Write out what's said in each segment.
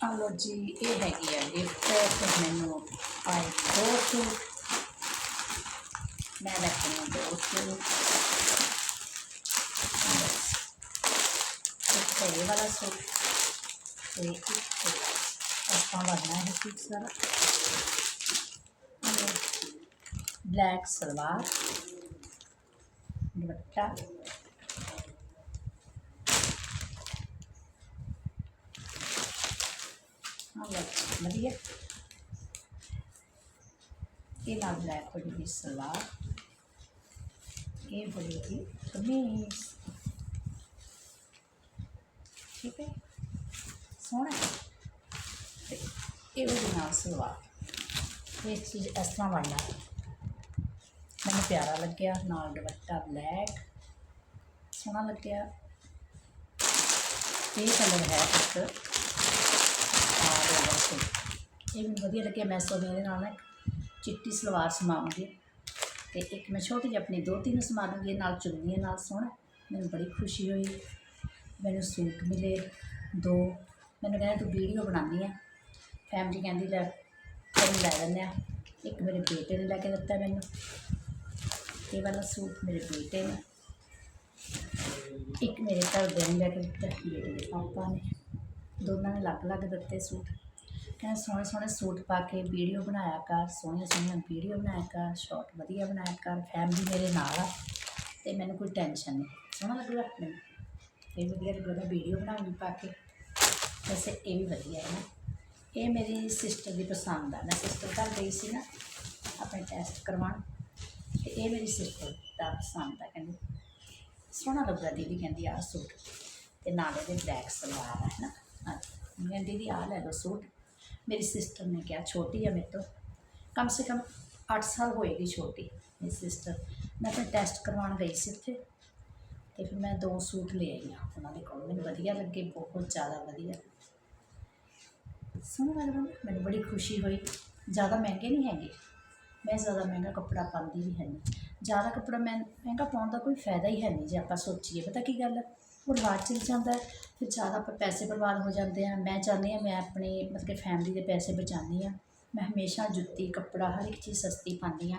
ਆ ਜੀ, ਇਹ ਹੈਗੀ ਆ ਗਿਫਟ ਮੈਨੂੰ ਆਏ ਦੋ ਸੂਟ ਮੈਂ ਰੱਖਣੀ ਆ ਦੋ ਸੂਟ ਇੱਕ ਇਹ ਵਾਲਾ ਸੂਟ ਤੇ ਇੱਕ ਆਪਾਂ ਵਰਨਾ ਹੈ ਸੂਟ ਸਾਰਾ। ਬਲੈਕ ਸਲਵਾਰ, ਦੁਪੱਟਾ ਹਾਂ ਲੱਗ ਵਧੀਆ। ਇਹ ਨਾਲ ਬਲੈਕ ਹੋਈ ਸਲਵਾਰ ਇਹ ਹੋਈ ਕਮੀਜ਼ ਠੀਕ ਹੈ? ਸੋਹਣਾ ਤੇ ਇਹ ਉਹਦੇ ਨਾਲ ਸਲਵਾਰ ਇਹ ਚੀਜ਼ ਇਸ ਤਰ੍ਹਾਂ ਬਣਨਾ ਮੈਨੂੰ ਪਿਆਰਾ ਲੱਗਿਆ। ਨਾਲ ਦੁਪੱਟਾ ਬਲੈਕ ਸੋਹਣਾ ਲੱਗਿਆ। ਇਹ ਕਲਰ ਹੈ ਇੱਕ। ਆ ਵਾਲਾ ਇਹ ਮੈਨੂੰ ਵਧੀਆ ਲੱਗਿਆ ਮੈਂ ਸੋਚਦੀ ਇਹਦੇ ਨਾਲ ਨਾ ਇੱਕ ਚਿੱਟੀ ਸਲਵਾਰ ਸਮਾਉਂਗੀ ਤੇ ਇੱਕ ਮੈਂ ਛੋਟੀ ਜਿਹੀ ਆਪਣੀ ਦੋਤੀ ਨੂੰ ਸਮਾ ਦੂੰਗੀ ਨਾਲ ਚੁੰਨੀ ਨਾਲ ਸੋਹਣਾ। ਮੈਨੂੰ ਬੜੀ ਖੁਸ਼ੀ ਹੋਈ, ਮੈਨੂੰ ਸੂਟ ਮਿਲੇ ਦੋ। ਮੈਨੂੰ ਕਹਿੰਦੇ ਤੂੰ ਵੀਡੀਓ ਬਣਾਉਂਦੀ ਆ। ਫੈਮਿਲੀ ਕਹਿੰਦੀ, ਲੈ, ਤੈਨੂੰ ਲੈ ਲੈਂਦੇ ਆ। ਇੱਕ ਮੇਰੇ ਬੇਟੇ ਨੇ ਲੈ ਕੇ ਦਿੱਤਾ ਮੈਨੂੰ। ਇਹ ਵਾਲਾ ਸੂਟ ਮੇਰੇ ਬੇਟੇ ਨੇ। ਇੱਕ ਮੇਰੇ ਘਰ ਦੇ ਨੇ ਲੈ ਕੇ ਦਿੱਤਾ, ਬੇਟੇ ਦੇ ਪਾਪਾ ਨੇ। ਦੋਨਾਂ ਨੇ ਅਲੱਗ ਅਲੱਗ ਦਿੱਤੇ ਸੂਟ। ਕਹਿੰਦੇ ਸੋਹਣੇ ਸੋਹਣੇ ਸੂਟ ਪਾ ਕੇ ਵੀਡੀਓ ਬਣਾਇਆ ਕਰ, ਸੋਹਣੀਆਂ ਸੋਹਣੀਆਂ ਵੀਡੀਓ ਬਣਾਇਆ ਕਰ ਸ਼ਾਰਟ ਵਧੀਆ ਬਣਾਇਆ ਕਰ ਫੈਮਿਲੀ ਮੇਰੇ ਨਾਲ ਆ ਤੇ ਮੈਨੂੰ ਕੋਈ ਟੈਨਸ਼ਨ ਨਹੀਂ। ਸੋਹਣਾ ਲੱਗੂਗਾ ਮੈਨੂੰ। ਇਹ ਵਧੀਆ ਲੱਗੂਗਾ ਵੀਡੀਓ ਬਣਾਉਂਗੀ ਪਾ ਕੇ। ਵੈਸੇ ਇਹ ਵੀ ਵਧੀਆ ਹੈ ਨਾ। ਇਹ ਮੇਰੀ ਸਿਸਟਰ ਦੀ ਪਸੰਦ ਆ। ਮੈਂ ਸਿਸਟਰ ਘਰ ਗਈ ਸੀ ਨਾ, ਆਪਣੇ ਟੈਸਟ ਕਰਵਾਉਣ। ਤੇ ਇਹ ਮੇਰੀ ਸਿਸਟਰ ਦਾ ਪਸੰਦ ਆ, ਕਹਿੰਦੀ। ਸੋਹਣਾ ਲੱਗਦਾ ਦੀਦੀ, ਕਹਿੰਦੀ ਆਹ ਸੂਟ। ਤੇ ਨਾਲ ਇਹਦੇ ਬਲੈਕ ਸਲਵਾਰ ਆ, ਹੈ ਨਾ। ਹਾਂਜੀ। ਮੈਂ ਕਿਹਾ, ਦੀਦੀ ਆਹ ਲੈ ਲਓ ਸੂਟ। ਮੇਰੀ ਸਿਸਟਰ ਨੇ ਕਿਹਾ ਛੋਟੀ ਆ ਮੇਰੇ ਤੋਂ। ਕਮ ਸੇ ਕਮ 8 ਸਾਲ ਹੋਏਗੀ ਛੋਟੀ ਮੇਰੀ ਸਿਸਟਰ ਮੈਂ ਫਿਰ ਟੈਸਟ ਕਰਵਾਉਣ ਗਈ ਸੀ ਉੱਥੇ। ਤੇ ਫਿਰ ਮੈਂ ਦੋ ਸੂਟ ਲੈ ਆਈ ਹਾਂ ਉਹਨਾਂ ਦੇ ਕੋਲ। ਮੈਨੂੰ ਵਧੀਆ ਲੱਗੇ ਬਹੁਤ ਜ਼ਿਆਦਾ ਵਧੀਆ। ਸੋਹਣਾ ਲੱਗਦਾ ਮੈਨੂੰ ਬੜੀ ਖੁਸ਼ੀ ਹੋਈ। ਜ਼ਿਆਦਾ ਮਹਿੰਗੇ ਨਹੀਂ ਹੈਗੇ। ਮੈਂ ਜ਼ਿਆਦਾ ਮਹਿੰਗਾ ਕੱਪੜਾ ਪਾਉਂਦੀ ਵੀ ਹੈ ਨਹੀਂ ਜ਼ਿਆਦਾ ਕੱਪੜਾ ਮੈਂ ਮਹਿੰਗਾ ਪਾਉਣ ਦਾ ਕੋਈ ਫਾਇਦਾ ਹੀ ਹੈ ਨਹੀਂ ਜੇ ਆਪਾਂ ਸੋਚੀਏ। ਪਤਾ ਕੀ ਗੱਲ ਹੈ? ਉਹ ਰਿਵਾਜ਼ ਚੱਲ ਜਾਂਦਾ ਅਤੇ ਜ਼ਿਆਦਾ ਆਪਾਂ ਪੈਸੇ ਬਰਬਾਦ ਹੋ ਜਾਂਦੇ ਆ। ਮੈਂ ਚਾਹੁੰਦੀ ਹਾਂ ਮੈਂ ਆਪਣੇ ਮਤਲਬ ਕਿ ਫੈਮਿਲੀ ਦੇ ਪੈਸੇ ਬਚਾਉਂਦੀ ਹਾਂ। ਮੈਂ ਹਮੇਸ਼ਾ ਜੁੱਤੀ, ਕੱਪੜਾ ਹਰ ਇੱਕ ਚੀਜ਼ ਸਸਤੀ ਪਾਉਂਦੀ ਹਾਂ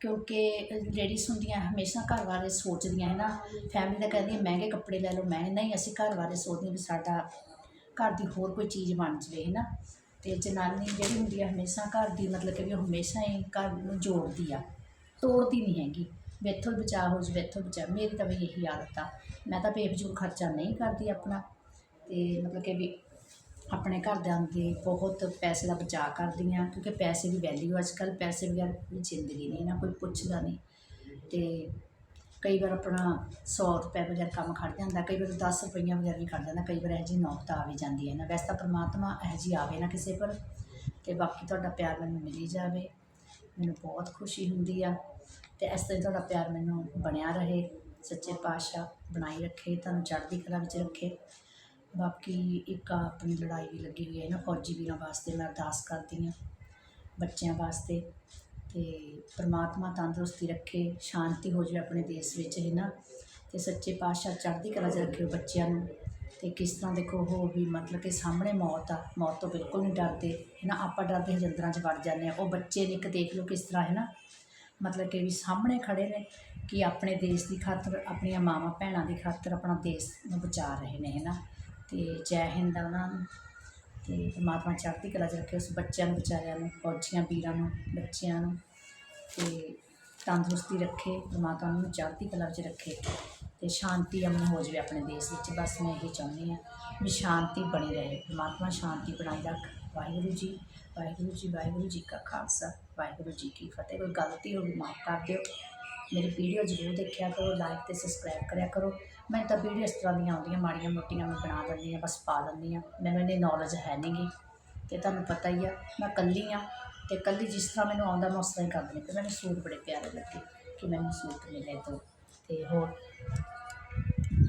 ਕਿਉਂਕਿ ਲੇਡੀਜ਼ ਹੁੰਦੀਆਂ ਹਮੇਸ਼ਾ ਘਰ ਬਾਰੇ ਸੋਚਦੀਆਂ ਹੈ ਨਾ। ਫੈਮਿਲੀ ਦਾ ਕਹਿੰਦੀ ਮਹਿੰਗੇ ਕੱਪੜੇ ਲੈ ਲਓ ਮਹਿੰਗੇ ਨਹੀਂ, ਅਸੀਂ ਘਰ ਬਾਰੇ ਸੋਚਦੇ ਹਾਂ ਵੀ ਸਾਡਾ ਘਰ ਦੀ ਹੋਰ ਕੋਈ ਚੀਜ਼ ਬਣ ਜਵੇ, ਹੈ ਨਾ। ਅਤੇ ਜਨਾਨੀ ਜਿਹੜੀ ਹੁੰਦੀ ਆ ਹਮੇਸ਼ਾ ਘਰ ਦੀ ਮਤਲਬ ਕਿ ਵੀ ਉਹ ਹਮੇਸ਼ਾ ਹੀ ਘਰ ਨੂੰ ਜੋੜਦੀ ਆ, ਤੋੜਦੀ ਨਹੀਂ ਹੈਗੀ। ਵੀ ਇੱਥੋਂ ਹੀ ਬਚਾ ਹੋ ਜਾਵੇ ਇੱਥੋਂ ਬਚਾ ਮੇਰੀ ਤਾਂ ਵੀ ਇਹੀ ਆਦਤ ਆ। ਮੈਂ ਤਾਂ ਬੇਫਜ਼ੂਲ ਖਰਚਾ ਨਹੀਂ ਕਰਦੀ ਆਪਣਾ। ਤੇ ਮਤਲਬ ਕਿ ਵੀ ਆਪਣੇ ਘਰਦਿਆਂ ਦੇ ਬਹੁਤ ਪੈਸੇ ਦਾ ਬਚਾਅ ਕਰਦੀ ਹਾਂ, ਕਿਉਂਕਿ ਪੈਸੇ ਦੀ ਵੈਲਿਊ ਅੱਜ ਕੱਲ੍ਹ ਪੈਸੇ ਬਗੈਰ ਕੋਈ ਜ਼ਿੰਦਗੀ ਨਹੀਂ, ਨਾ ਕੋਈ ਪੁੱਛਦਾ ਨਹੀਂ। ਤੇ ਕਈ ਵਾਰ ਆਪਣਾ 100 ਰੁਪਏ ਬਗੈਰ ਕੰਮ ਖੜ ਜਾਂਦਾ, ਕਈ ਵਾਰ 10 ਰੁਪਈਆਂ ਬਗੈਰ ਵੀ ਖੜ ਜਾਂਦਾ, ਕਈ ਵਾਰ ਇਹੋ ਜਿਹੀ ਨੌਬਤ ਆ ਵੀ ਜਾਂਦੀ ਹੈ ਨਾ। ਵੈਸੇ ਤਾਂ ਪ੍ਰਮਾਤਮਾ ਇਹੋ ਜਿਹੀ ਆਵੇ ਨਾ ਕਿਸੇ ਪਰ, ਤੇ ਬਾਕੀ ਤੁਹਾਡਾ ਪਿਆਰ ਮੈਨੂੰ ਮਿਲੀ ਜਾਵੇ, ਮੈਨੂੰ ਬਹੁਤ ਖੁਸ਼ੀ ਹੁੰਦੀ ਆ। ਤੇ ਇਸ ਤਰ੍ਹਾਂ ਹੀ ਤੁਹਾਡਾ ਪਿਆਰ ਮੈਨੂੰ ਬਣਿਆ ਰਹੇ, ਸੱਚੇ ਪਾਤਸ਼ਾਹ ਬਣਾਈ ਰੱਖੇ, ਤੁਹਾਨੂੰ ਚੜ੍ਹਦੀ ਕਲਾ ਵਿੱਚ ਰੱਖੇ। ਬਾਕੀ ਇੱਕ ਆਪਣੀ ਲੜਾਈ ਵੀ ਲੱਗੀ ਹੋਈ ਹੈ ਨਾ, ਫੌਜੀ ਵੀਰਾਂ ਵਾਸਤੇ ਮੈਂ ਅਰਦਾਸ ਕਰਦੀ ਹਾਂ, ਬੱਚਿਆਂ ਵਾਸਤੇ। ਤੇ ਪ੍ਰਮਾਤਮਾ ਤੰਦਰੁਸਤੀ ਰੱਖੇ, ਸ਼ਾਂਤੀ ਹੋ ਜਾਵੇ ਆਪਣੇ ਦੇਸ਼ ਵਿੱਚ ਹੈ ਨਾ। ਤੇ ਸੱਚੇ ਪਾਤਸ਼ਾਹ ਚੜ੍ਹਦੀ ਕਲਾ 'ਚ ਰੱਖਿਓ ਬੱਚਿਆਂ ਨੂੰ। ਤੇ ਕਿਸ ਤਰ੍ਹਾਂ ਦੇਖੋ, ਉਹ ਵੀ ਮਤਲਬ ਕਿ ਸਾਹਮਣੇ ਮੌਤ ਆ, ਮੌਤ ਤੋਂ ਬਿਲਕੁਲ ਨਹੀਂ ਡਰਦੇ। ਹੈ ਨਾ ਆਪਾਂ ਡਰਦੇ ਹਾਂ ਜੰਦਰਾਂ 'ਚ ਵੜ ਜਾਂਦੇ ਆ ਉਹ ਬੱਚੇ ਨੇ ਇੱਕ ਦੇਖ ਲਓ ਕਿਸ ਤਰ੍ਹਾਂ ਹੈ ਨਾ ਮਤਲਬ ਕਿ ਵੀ ਸਾਹਮਣੇ ਖੜੇ ਨੇ ਕਿ ਆਪਣੇ ਦੇਸ਼ ਦੀ ਖਾਤਰ, ਆਪਣੀਆਂ ਮਾਵਾਂ ਭੈਣਾਂ ਦੀ ਖਾਤਰ ਆਪਣਾ ਦੇਸ਼ ਨੂੰ ਬਚਾ ਰਹੇ ਨੇ ਹੈ ਨਾ ਤੇ ਜੈ ਹਿੰਦ ਆ ਉਹਨਾਂ ਨੂੰ। ਤੇ ਪਰਮਾਤਮਾ ਚੜ੍ਹਦੀ ਕਲਾ 'ਚ ਰੱਖੇ ਉਸ ਬੱਚਿਆਂ ਨੂੰ ਵਿਚਾਰਿਆਂ ਨੂੰ, ਫੌਜੀਆਂ, ਵੀਰਾਂ ਨੂੰ, ਬੱਚਿਆਂ ਨੂੰ। ਤੇ ਤੰਦਰੁਸਤੀ ਰੱਖੇ, ਪਰਮਾਤਮਾ ਉਹਨਾਂ ਨੂੰ ਚੜ੍ਹਦੀ ਕਲਾ 'ਚ ਰੱਖੇ। ਤੇ ਸ਼ਾਂਤੀ ਅਮਨ ਹੋ ਜਾਵੇ ਆਪਣੇ ਦੇਸ਼ ਵਿੱਚ, ਬਸ ਮੈਂ ਇਹੀ ਚਾਹੁੰਦੀ ਹਾਂ ਵੀ ਸ਼ਾਂਤੀ ਬਣੀ ਰਹੇ, ਪਰਮਾਤਮਾ ਸ਼ਾਂਤੀ ਬਣਾਈ ਰੱਖ। ਵਾਹਿਗੁਰੂ ਜੀ ਵਾਹਿਗੁਰੂ ਜੀ ਵਾਹਿਗੁਰੂ ਜੀ ਕਾ ਖਾਲਸਾ, ਵਾਹਿਗੁਰੂ ਜੀ ਕੀ ਫਤਿਹ। ਕੋਈ ਗਲਤੀ ਹੋ ਗਈ ਮਾਫ ਕਰ ਦਿਓ। ਮੇਰੀ ਵੀਡੀਓ ਜ਼ਰੂਰ ਦੇਖਿਆ ਕਰੋ ਲਾਈਕ ਤੇ ਸਬਸਕ੍ਰਾਈਬ ਕਰਿਆ ਕਰੋ। ਮੈਂ ਤਾਂ ਵੀਡੀਓ ਇਸ ਤਰ੍ਹਾਂ ਦੀਆਂ ਆਉਂਦੀਆਂ, ਮਾੜੀਆਂ ਮੋਟੀਆਂ ਮੈਂ ਬਣਾ ਦਿੰਦੀ ਹਾਂ, ਬਸ ਪਾ ਦਿੰਦੀ ਹਾਂ। ਮੈਨੂੰ ਇਹਦੀ ਨੌਲੇਜ ਹੈ ਨਹੀਂਗੀ ਤੇ ਤੁਹਾਨੂੰ ਪਤਾ ਹੀ ਆ, ਮੈਂ ਇਕੱਲੀ ਆ ਤੇ ਇਕੱਲੀ ਜਿਸ ਤਰ੍ਹਾਂ ਮੈਨੂੰ ਆਉਂਦਾ, ਮੈਂ ਉਸ ਤਰ੍ਹਾਂ ਹੀ ਕਰ ਦਿੰਦੀ ਤੇ ਮੈਨੂੰ ਸੂਟ ਬੜੇ ਪਿਆਰੇ ਲੱਗੇ ਕਿ ਮੈਨੂੰ ਸੂਟ ਮਿਲੇ ਤੋਂ। ਤੇ ਹੋਰ